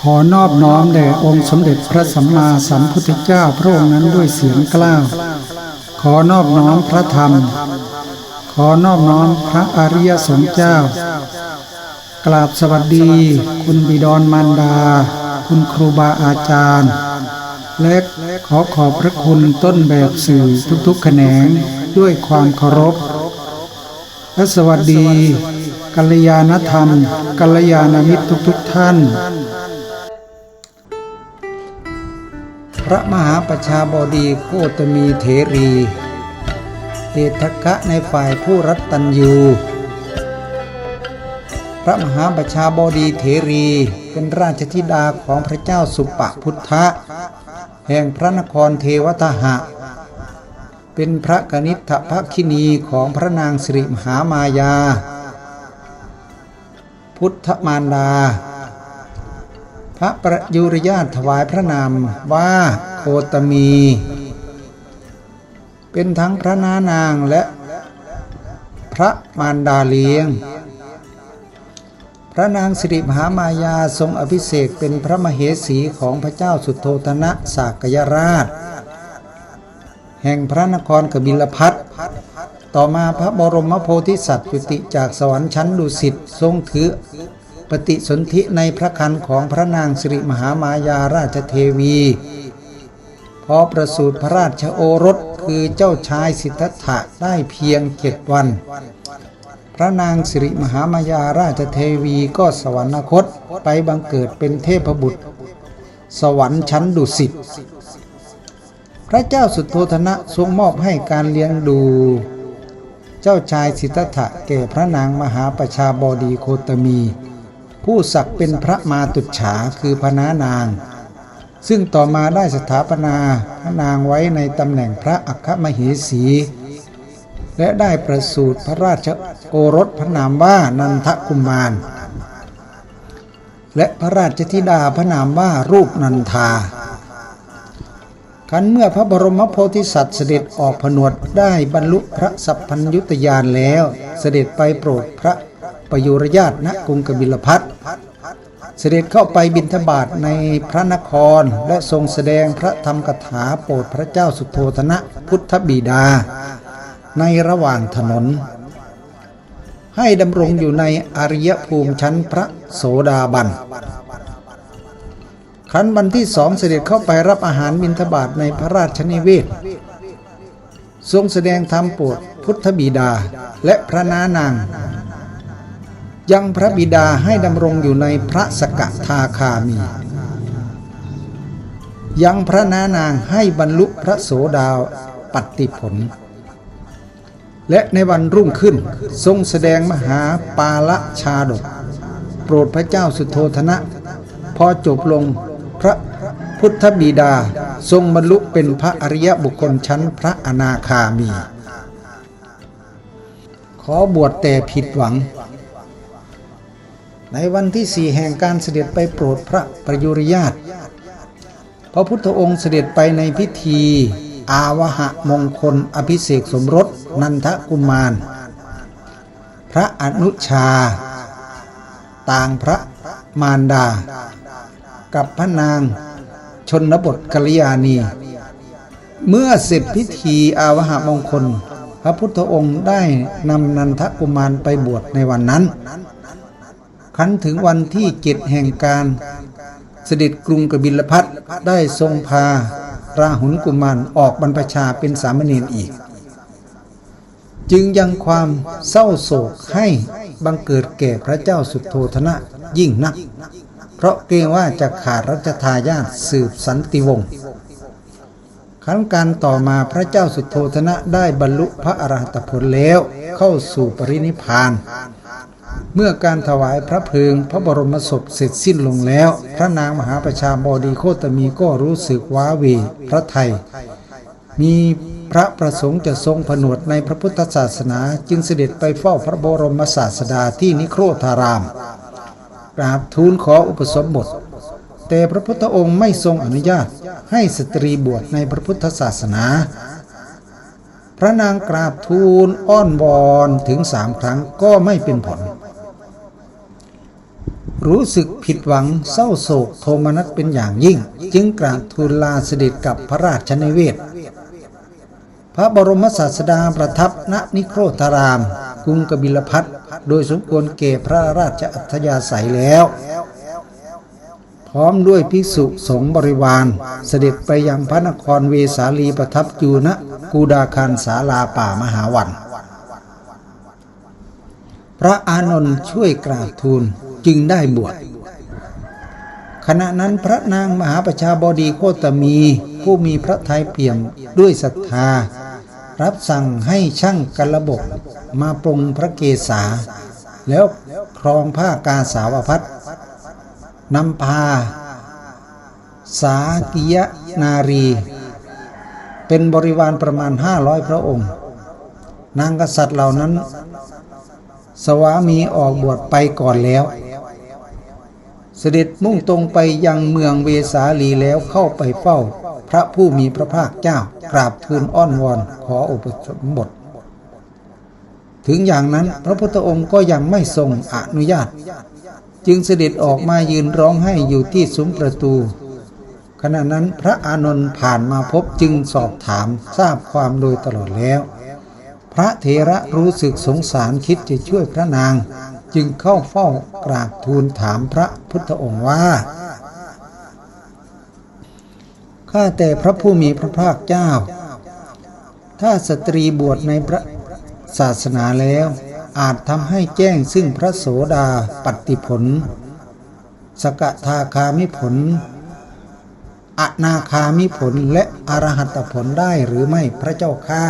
ขอนอบน้อมแด่องค์สมเด็จพระสัมมาสัมพุทธเจ้าพระองค์นั้นด้วยเสียงกล้าว ขอนอบน้อมพระธรรม ขอนอบน้อมพระอริยสงฆ์เจ้ากราบสวัสดี คุณบิดรมารดา คุณครูบาอาจารย์ และขอขอบพระคุณต้นแบบสื่อทุกๆแขนงด้วยความเคารพ และสวัสดี กัลยาณธรรม กัลยาณมิตรทุกๆท่าน พระมหาประชาบดีโคตมีเถรีเอทกะในฝ่ายผู้รัตตัญยู พระมหาประชาบดีเถรีเป็นราชธิดาของพระเจ้าสุปะพุทธะ แห่งพระนครเทวทหะ เป็นพระกนิษฐภคินีของพระนางสิริมหามายา พุทธมารดา พระประยุรญาตถวายพระนามว่าโคตมี เป็นทั้งพระนานางและพระมารดาเลี้ยง พระนางสิริมหามายาทรงอภิเษกเป็นพระมเหสีของพระเจ้าสุโธธนะสากยราช แห่งพระนครกบิลพัทต่อมาพระบรมโพธิสัตว์จุติจากสวรรค์ชั้นดุสิตทรงถือ ปฏิสนธิในพระคันของพระนางสิริมหามายาราชเทวี พอประสูติพระราชโอรสคือเจ้าชายสิทธัตถะได้เพียงเจ็ดวัน พระนางสิริมหามายาราชเทวีก็สวรรคตไปบังเกิดเป็นเทพบุตร สวรรค์ชั้นดุสิตพระเจ้าสุโธธนะทรงมอบให้การเลี้ยงดู เจ้าชายสิทธัตถะแก่พระนางมหาประชาบดีโคตมี ผู้ศักดิ์เป็นพระมาตุฉาคือพนานาง ซึ่งต่อมาได้สถาปนาพระนางไว้ในตำแหน่งพระอัคคมเหสี และได้ประสูติพระราชโอรสพระนามว่านันทกุมาร และพระราชธิดาพระนามว่ารูปนันทาคันเมื่อพระบรมโพธิสัตว์เสด็จออกผนวดได้บรรลุพระสัพพัญยุตยานแล้ว เสด็จไปโปรดพระ ประยุรญาตณกรุงกบิลพัทเสด็จเข้าไปบิณฑบาตในพระนครและทรงแสดงพระธรรมกถาโปรดพระเจ้าสุโธธนะพุทธบิดา ในระหว่างถนน ให้ดำรงอยู่ในอริยภูมิชั้นพระโสดาบันครั้นวันที่สองเสด็จเข้าไปรับอาหารบิณฑบาตในพระราชนิเวศทรงแสดงธรรมโปรดพุทธบิดาและพระนานาง ยังพระบิดาให้ดำรงอยู่ในพระสกทาคามี ยังพระนานางให้บรรลุพระโสดาปัตติผล และในวันรุ่งขึ้นทรงแสดงมหาปาละชาดก โปรดพระเจ้าสุโธธนะ พอจบลงพระพุทธบิดาทรงบรรลุเป็นพระอริยบุคคลชั้นพระอนาคามี ขอบวชแต่ผิดหวัง ในวันที่สี่แห่งการเสด็จไปโปรดพระประยุรญาตพระพุทธองค์เสด็จไปในพิธี อาวหะมงคลอภิเษกสมรส นันทกุมาร พระอนุชา ต่างพระมารดา กับพระนางชนบทกัลยาณี เมื่อเสร็จพิธีอาวหะมงคล พระพุทธองค์ได้นำนันทกุมารไปบวชในวันนั้น คันถึงวันที่เจ็ดแห่งการ เสด็จกรุงกบิลพัทได้ทรงพาราหุลกุมารออกบรรพชาเป็นสามเณรอีก จึงยังความเศร้าโศกให้บังเกิดแก่พระเจ้าสุโธธนะยิ่งนัก เพราะเกรงว่าจะขาดรัชทายาทสืบสันติวงศ์ครั้นการต่อมาพระเจ้าสุโธธนะได้บรรลุพระอรหัตผลแล้วเข้าสู่ปรินิพพาน เมื่อการถวายพระเพลิงพระบรมศพเสร็จสิ้นลงแล้ว พระนางมหาประชาบดีโคตมีก็รู้สึกว้าเหวพระไทย มีพระประสงค์จะทรงผนวดในพระพุทธศาสนาจึงเสด็จไปเฝ้าพระบรมศาสดาที่นิโครธารามกราบทูลขออุปสมบท แต่พระพุทธองค์ไม่ทรงอนุญาตให้สตรีบวชในพระพุทธศาสนา พระนางกราบทูลอ้อนวอนถึงสามครั้งก็ไม่เป็นผล รู้สึกผิดหวังเศร้าโศกโทมนัสเป็นอย่างยิ่ง จึงกราบทูลลาเสด็จกับพระราชนิเวศ พระบรมศาสดาประทับณนิโครธาราม กรุงกบิลพัทโดยสมควรเก่พระราชอัธยาศัยแล้ว พร้อมด้วยภิกษุสงฆ์บริวาร เสด็จไปยังพระนครเวสาลีประทับอยู่ณกูดาคารสาลาป่ามหาวัน พระอานนท์ช่วยกราบทูลจึงได้บวชขณะนั้นพระนางมหาประชาบดีโคตมี ผู้มีพระทัยเปี่ยมด้วยศรัทธา รับสั่งให้ช่างกระบกมาปรงพระเกศา แล้วครองผ้ากาสาวพัดนำพา สากิยนารี เป็นบริวารประมาณห้าร้อยพระองค์ นางกษัตริย์เหล่านั้น สวามีออกบวชไปก่อนแล้ว เสด็จมุ่งตรงไปยังเมืองเวสาลีแล้วเข้าไปเฝ้า พระผู้มีพระภาคเจ้ากราบทูลอ้อนวอนขออุปสมบท ถึงอย่างนั้นพระพุทธองค์ก็ยังไม่ทรงอนุญาต จึงเสด็จออกมายืนร้องไห้อยู่ที่ซุ้มประตู ขณะนั้นพระอานนท์ผ่านมาพบจึงสอบถามทราบความโดยตลอดแล้ว พระเถระรู้สึกสงสารคิดจะช่วยพระนาง จึงเข้าเฝ้ากราบทูลถามพระพุทธองค์ว่าข้าแต่พระผู้มีพระภาคเจ้า ถ้าสตรีบวชในพระศาสนาแล้ว อาจทำให้แจ้งซึ่งพระโสดาปัตติผล สกทาคามิผลอนาคามิผลและอรหัตผลได้หรือไม่พระเจ้าข้า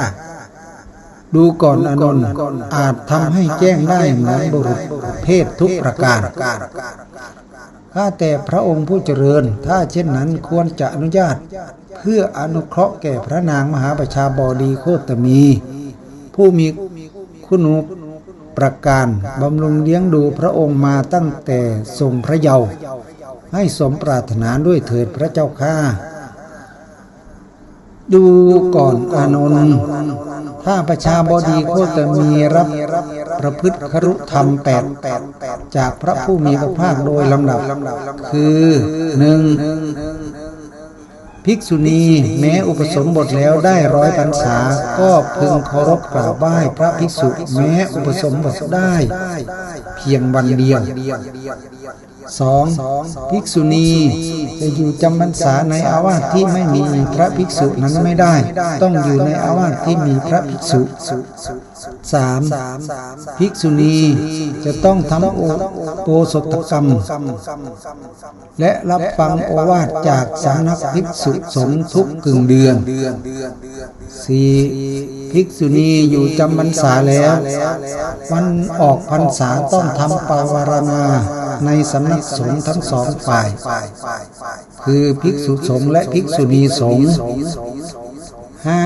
ดูก่อนอานนท์อาจทำให้แจ้งได้เหมือนบุรุษเพศทุกประการข้าแต่พระองค์ผู้เจริญ ถ้าเช่นนั้นควรจะอนุญาต เพื่ออนุเคราะห์แก่พระนางมหาประชาบดีโคตมี ผู้มีคุณูประการบำรุงเลี้ยงดูพระองค์มาตั้งแต่ทรงพระเยาว์ให้สมปรารถนาด้วยเถิดพระเจ้าข้าดูก่อนอานนท์ ถ้าประชาบดีโคตมีรับประพฤติครุธรรมแปดจากพระผู้มีพระภาคโดยลำดับ คือหนึ่งภิกษุณีแม้อุปสมบทแล้วได้ร้อยพรรษา ก็พึงเคารพกราบไหว้พระภิกษุแม้อุปสมบทได้ เพียงวันเดียว สองภิกษุณีจะอยู่จำพรรษาในอาวาสที่ไม่มีพระภิกษุนั้นไม่ได้ ต้องอยู่ในอาวาสที่มีพระภิกษุสามภิกษุณีจะต้องทำโอโปสถกรรม และรับฟังโอวาทจากสำนักภิกษุสงฆ์ทุกกึ่งเดือนสี่ภิกษุณีอยู่จำพรรษาแล้ว วันออกพรรษาต้องทำปาวารณา ในสำนักสงฆ์ทั้งสองฝ่าย คือภิกษุสงฆ์และภิกษุณีสงฆ์ห้า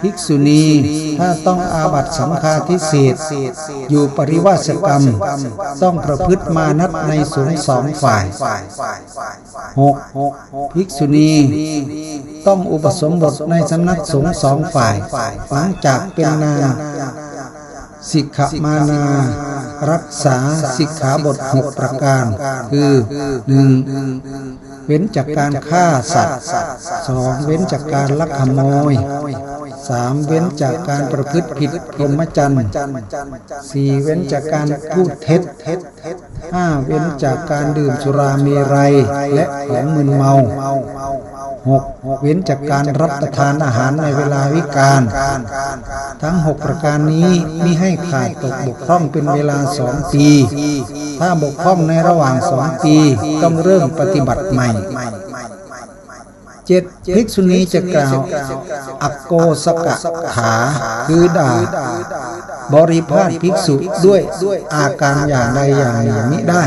ภิกษุณีถ้าต้องอาบัตสังฆาทิเศษอยู่ปริวาสกรรม ต้องประพฤติมานัดในสงฆ์สองฝ่ายหกภิกษุณีต้องอุปสมบทในสำนักสงฆ์สองฝ่ายหลังจากเป็นนา สิกขมานา รักษาสิกขาบทหกประการ คือหนึ่งเว้นจากการฆ่าสัตว์สองเว้นจากการลักขโมยสามเว้นจากการประพฤติผิดพรหมจรรย์สี่เว้นจากการพูดเท็จห้าเว้นจากการดื่มสุราเมรัย และของมึนเมา หกเว้นจากการรับประทานอาหารในเวลาวิกาลทั้งหกประการนี้มิให้ขาดตกบกพร่องเป็นเวลาสองปี ถ้าบกพร่องในระหว่างสองปีต้องเริ่มปฏิบัติใหม่เจ็ดภิกษุณีจะกล่าว อักโกสกะขาคือด่า บริพาทภิกษุด้วยอาการอย่างใดอย่างหนึ่งนี้ได้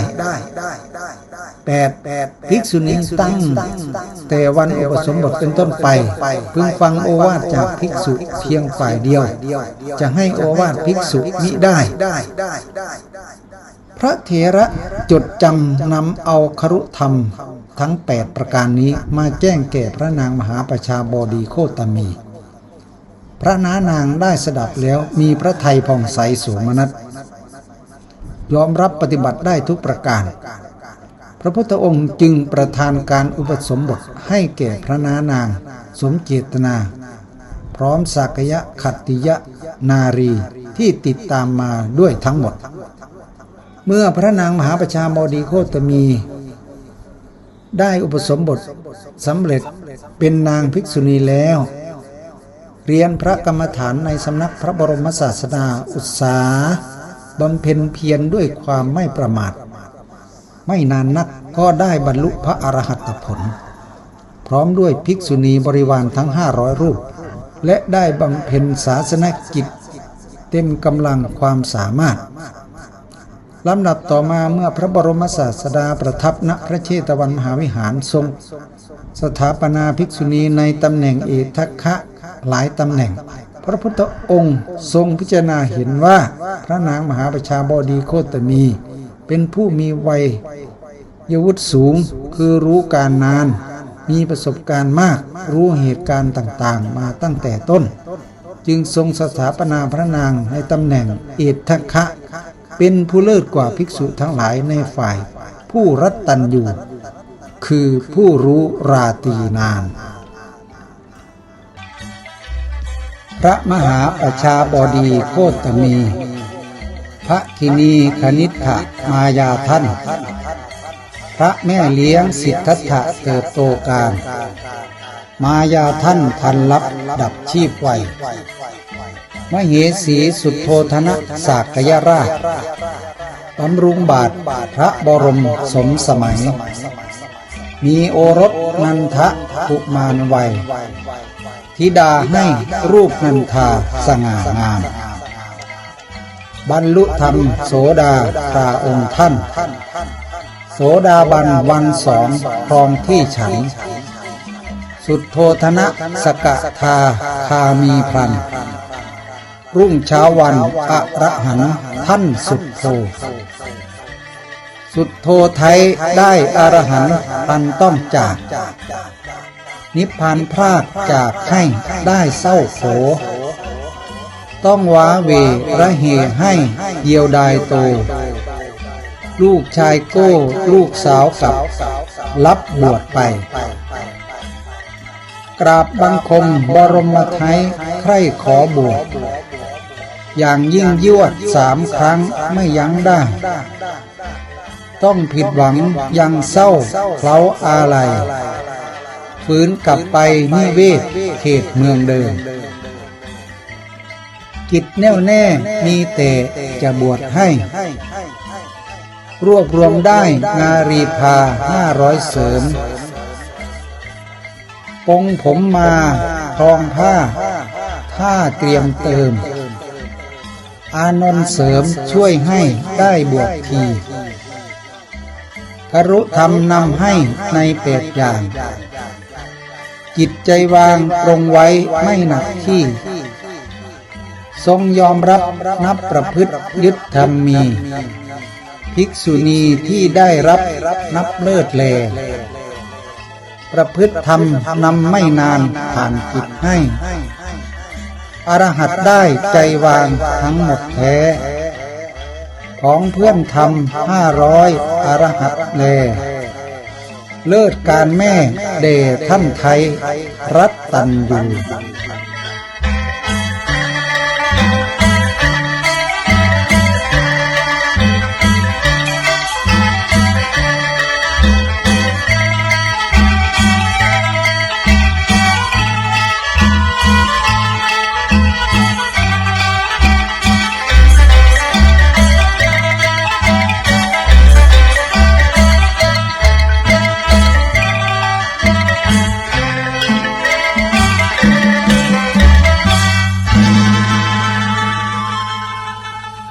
แปดภิกษุณีตั้ง แต่วันอุปสมบทเป็นต้นไป พึงฟังโอวาทจากภิกษุเพียงฝ่ายเดียว จะให้โอวาทภิกษุมิได้ พระเถระจดจำนำเอาครุธรรมทั้ง 8 ประการนี้มาแจ้งแก่พระนางมหาประชาบดีโคตมี พระนานางได้สดับแล้วมีพระไทยผ่องใสสูงมนัสยอมรับปฏิบัติได้ทุกประการ พระพุทธองค์จึงประทานการอุปสมบทให้แก่พระนานาง สมเจตนา พร้อมสักยะขัตติยะนารีที่ติดตามมาด้วยทั้งหมด เมื่อพระนางมหาประชาบดีโคตมี ได้อุปสมบทสำเร็จเป็นนางภิกษุณีแล้ว เรียนพระกรรมฐานในสำนักพระบรมศาสดาอุตสาบำเพ็ญเพียรด้วยความไม่ประมาท ไม่นานนักก็ได้บรรลุพระอรหัตผล พร้อมด้วยภิกษุณีบริวารทั้งห้าร้อยรูป และได้บำเพ็ญศาสนกิจ เต็มกำลังความสามารถลำดับต่อมาเมื่อพระบรมศาสดาประทับณพระเชตวันมหาวิหารทรง สถาปนาภิกษุณีในตำแหน่งเอทัคคะหลายตำแหน่ง พระพุทธองค์ทรงพิจารณาเห็นว่าพระนางมหาประชาบดีโคตมี เป็นผู้มีวัยยวุฒิสูงคือรู้การนาน มีประสบการณ์มากรู้เหตุการณ์ต่างๆ มาตั้งแต่ต้น จึงทรงสถาปนาพระนางในตำแหน่งเอทัคะ เป็นผู้เลิศกว่าภิกษุทั้งหลายในฝ่าย ผู้รัตตัญยูคือผู้รู้ราตีนาน พระมหาประชาบดีโคตมี พระกินีคณิษฐมายาท่าน พระแม่เลี้ยงสิทธัตถะเติบโตการ มายาท่านทันรับดับชีพไวมเหสีสุดโทธนะสากยราชบำรุงบาทพระบรมสมสมัย มีโอรสนันทะกุมารวัยธิดาให้รูปนันทาสง่างาม บรรลุธรรมโสดาตาองค์ท่าน โสดาบันวันสองครองที่ฉัน สุดโทธนะสกทาคามีพลัน รุ่งเช้าวันอระหันต์ท่านสุดโท สุดโทไทยได้อรหันต์พันต้องจาก นิพพานพรากจากให้ได้เศร้าโศ ต้องว้าเวระเหให้เยียวดายโต ลูกชายโก้ ลูกสาวกับ รับบวชไป กราบบังคมบรมไทยใคร่ขอบวชอย่างยิ่งยวดสามครั้งไม่ยั้งได้ ต้องผิดหวังยังเศร้าเคล้าอาลัยฝืนกลับไปนิเวศเขตเมืองเดิม กิจแน่วแน่มีแต่จะบวชให้ รวบรวมได้งารีพาห้าร้อยเสริมปงผมมาทองผ้า ท่าเตรียมเติม อานนท์เสริมช่วยให้ได้บวชทีครุธรรมนำให้ในเปดอย่าง จิตใจวางตรงไว้ไม่หนักที่ ทรงยอมรับนับประพฤติยึดธรรมมี ภิกษุณีที่ได้รับนับเลิศแล ประพฤติธรรมนำไม่นานผ่านจิตให้ อรหัตได้ใจวางทั้งหมดแท้ ของเพื่อนทำห้าร้อยอรหัตแล เลิศการแม่เดท่านไทย รัตตันยู